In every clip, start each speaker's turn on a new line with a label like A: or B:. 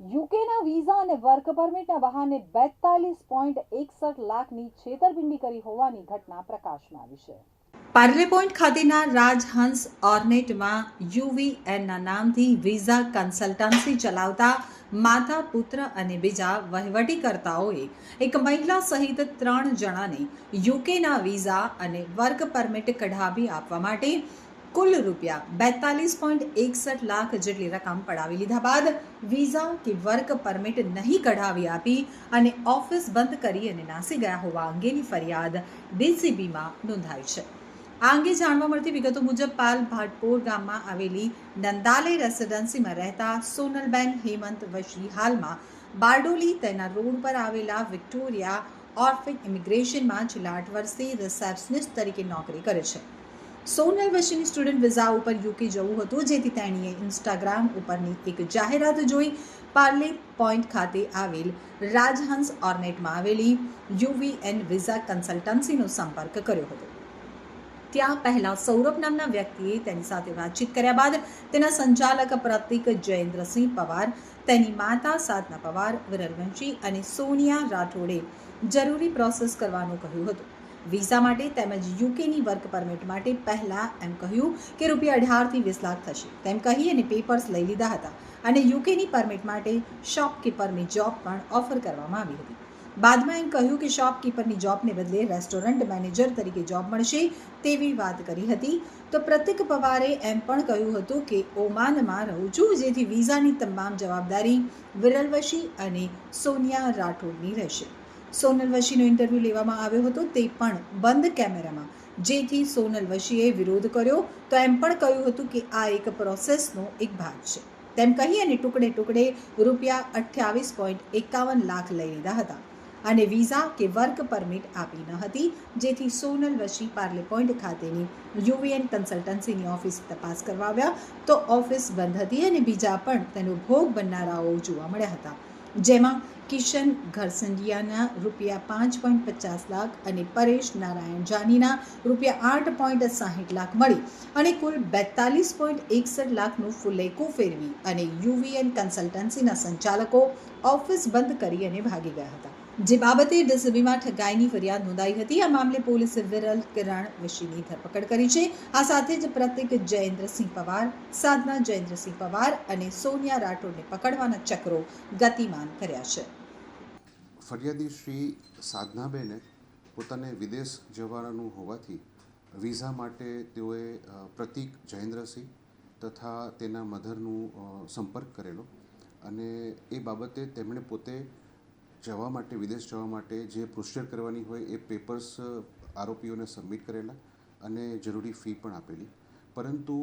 A: યુકેના visa અને work પરમિટના બહાને બેતાલીસ પોઈન્ટ એકસઠ લાખની છેતરપિંડી કરી હોવાની ઘટના પ્રકાશમાં આવી છે.
B: પાર્લે પોઈન્ટ ખાતેના રાજહંસ ઓર્નેટમાં યુવીએનના નામથી વિઝા કન્સલ્ટન્સી ચલાવતા માતા, પુત્ર અને બીજા વહીવટીકર્તાઓએ એક મહિલા સહિત ત્રણ જણાને યુકેના વિઝા અને વર્ક પરમિટ કઢાવી આપવા માટે કુલ રૂપિયા બેતાલીસ પોઈન્ટ એકસઠ લાખ જેટલી રકમ પડાવી લીધા બાદ વિઝા કે વર્ક પરમિટ નહીં કઢાવી આપી અને ઓફિસ બંધ કરી અને નાસી ગયા હોવા અંગેની ફરિયાદ ડીસીબીમાં નોંધાઈ છે. આ અંગે જાણવા મળતી વિગતો મુજબ પાલ ભાટપોર ગામમાં આવેલી નંદાલય રેસિડેન્સીમાં રહેતા સોનલબેન હેમંત વશી હાલમાં બારડોલી તેના રોડ પર આવેલા વિક્ટોરિયા ઓર્ફિક ઇમિગ્રેશનમાં છેલ્લા આઠ વર્ષથી રિસેપ્શનિસ્ટ તરીકે નોકરી કરે છે. સોનલ વશીની સ્ટુડન્ટ વિઝા ઉપર યુકે જવું હતું, જેથી તેણીએ ઇન્સ્ટાગ્રામ ઉપરની એક જાહેરાત જોઈ પાર્લે પોઈન્ટ ખાતે આવેલ રાજહંસ ઓર્નેટમાં આવેલી યુવીએન વિઝા કન્સલ્ટન્સીનો સંપર્ક કર્યો હતો. ત્યાં પહેલાં સૌરભ નામના વ્યક્તિએ તેની સાથે વાતચીત કર્યા બાદ તેના સંચાલક પ્રતિક જયેન્દ્રસિંહ પવાર, તેની માતા સાધના પવાર વિરલવંશી અને સોનિયા રાઠોડે જરૂરી પ્રોસેસ કરવાનું કહ્યું હતું. વિઝા માટે તેમજ યુકેની વર્ક પરમિટ માટે પહેલાં એમ કહ્યું કે રૂપિયા અઢારથી વીસ લાખ થશે. તેમ કહી અને પેપર્સ લઈ લીધા હતા. અને યુકેની પરમિટ માટે શોપકીપરની જોબ પણ ઓફર કરવામાં આવી હતી. બાદમાં એમ કહ્યું કે શોપકીપરની જોબને બદલે રેસ્ટોરન્ટ મેનેજર તરીકે જોબ મળશે તેવી વાત કરી હતી. તો પ્રતિક પવારે એમ પણ કહ્યું હતું કે ઓમાનમાં રહું છું, જેથી વિઝાની તમામ જવાબદારી વિરલવશી અને સોનિયા રાઠોડની રહેશે. સોનલ વશીનો ઇન્ટરવ્યૂ લેવામાં આવ્યો હતો તે પણ બંધ કેમેરામાં. જેથી સોનલ વશીએ વિરોધ કર્યો તો એમ પણ કહ્યું હતું કે આ એક પ્રોસેસનો એક ભાગ છે. તેમ કહી અને ટુકડે ટુકડે રૂપિયા અઠ્યાવીસ પોઈન્ટ એકાવન લાખ લઈ લીધા હતા અને વિઝા કે વર્ક પરમિટ આપી ન હતી, જેથી સોનલ વશી પાર્લે પોઈન્ટ ખાતેની યુવીએન કન્સલ્ટન્સીની ઓફિસ તપાસ કરવા આવ્યા તો ઓફિસ બંધ હતી અને બીજા પણ તેનો ભોગ બનનારાઓ જોવા મળ્યા હતા. જેમાં કિશન ઘરસંડિયાના રૂપિયા પાંચ પોઈન્ટ પચાસ લાખ અને પરેશ નારાયણ જાનીના રૂપિયા આઠ પોઈન્ટ સાહીઠ લાખ મળી અને કુલ બેતાલીસ પોઈન્ટ એકસઠ લાખનું ફુલેકો ફેરવી અને યુવીએન કન્સલ્ટન્સીના સંચાલકો ઓફિસ બંધ કરી અને ભાગી ગયા હતા. જે બાબતે ડીસીબીમાં ઠગાઈની ફરિયાદ નોંધાઈ હતી. આ મામલે પોલીસે વિરલ કિરણ વિશીની ધરપકડ કરી છે. આ સાથે જ પ્રતિક જયેન્દ્રસિંહ પવાર, સાધના જયેન્દ્રસિંહ પવાર અને સોનિયા રાઠોડને પકડવાના ચક્રો ગતિમાન કર્યા છે.
C: ફરિયાદી શ્રી સાધનાબેને પોતાને વિદેશ જવાનું હોવાથી વિઝા માટે તેઓએ પ્રતિક જયેન્દ્રસિંહ તથા તેના મધરનું સંપર્ક કરેલો અને એ બાબતે તેમણે પોતે જવા માટે, વિદેશ જવા માટે જે પ્રોસિજર કરવાની હોય એ પેપર્સ આરોપીઓને સબમિટ કરેલા અને જરૂરી ફી પણ આપેલી. પરંતુ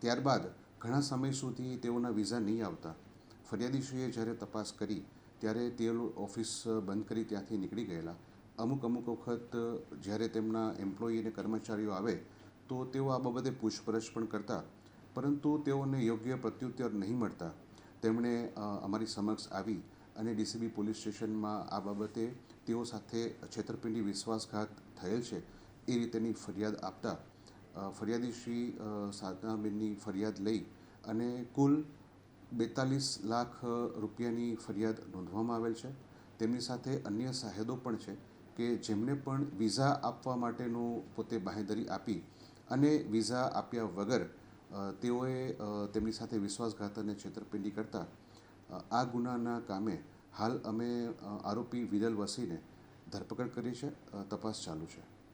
C: ત્યારબાદ ઘણા સમય સુધી તેઓના વિઝા નહીં આવતા. ફરિયાદીશ્રીએ જ્યારે તપાસ કરી, ત્યારે તેઓ ઓફિસ બંધ કરી ત્યાંથી નીકળી ગયેલા. અમુક અમુક વખત જ્યારે તેમના એમ્પ્લોયી અને કર્મચારીઓ આવે, તો તેઓ આ બાબતે પૂછપરછ પણ કરતા. પરંતુ તેઓને યોગ્ય પ્રત્યુત્તર નહીં મળતા. તેમણે અમારી સમક્ષ આવી અને ડીસીબી પોલીસ સ્ટેશનમાં આ બાબતે તેઓ સાથે છેતરપિંડી વિશ્વાસઘાત થયેલ છે એ રીતેની ફરિયાદ આપતા ફરિયાદી શ્રી સાધનાબેનની ફરિયાદ લઈ અને કુલ બેતાલીસ લાખ રૂપિયાની ફરિયાદ નોંધવામાં આવેલ છે. તેમની સાથે અન્ય સાહેદો પણ છે કે જેમને પણ વિઝા આપવા માટેનું પોતે બાહેંધરી આપી અને વિઝા આપ્યા વગર તેઓએ તેમની સાથે વિશ્વાસઘાત અને છેતરપિંડી કરતા આ ગુનાના કામે હાલ અમે આરોપી વિરલ વસીને ધરપકડ કરી છે તપાસ ચાલુ છે.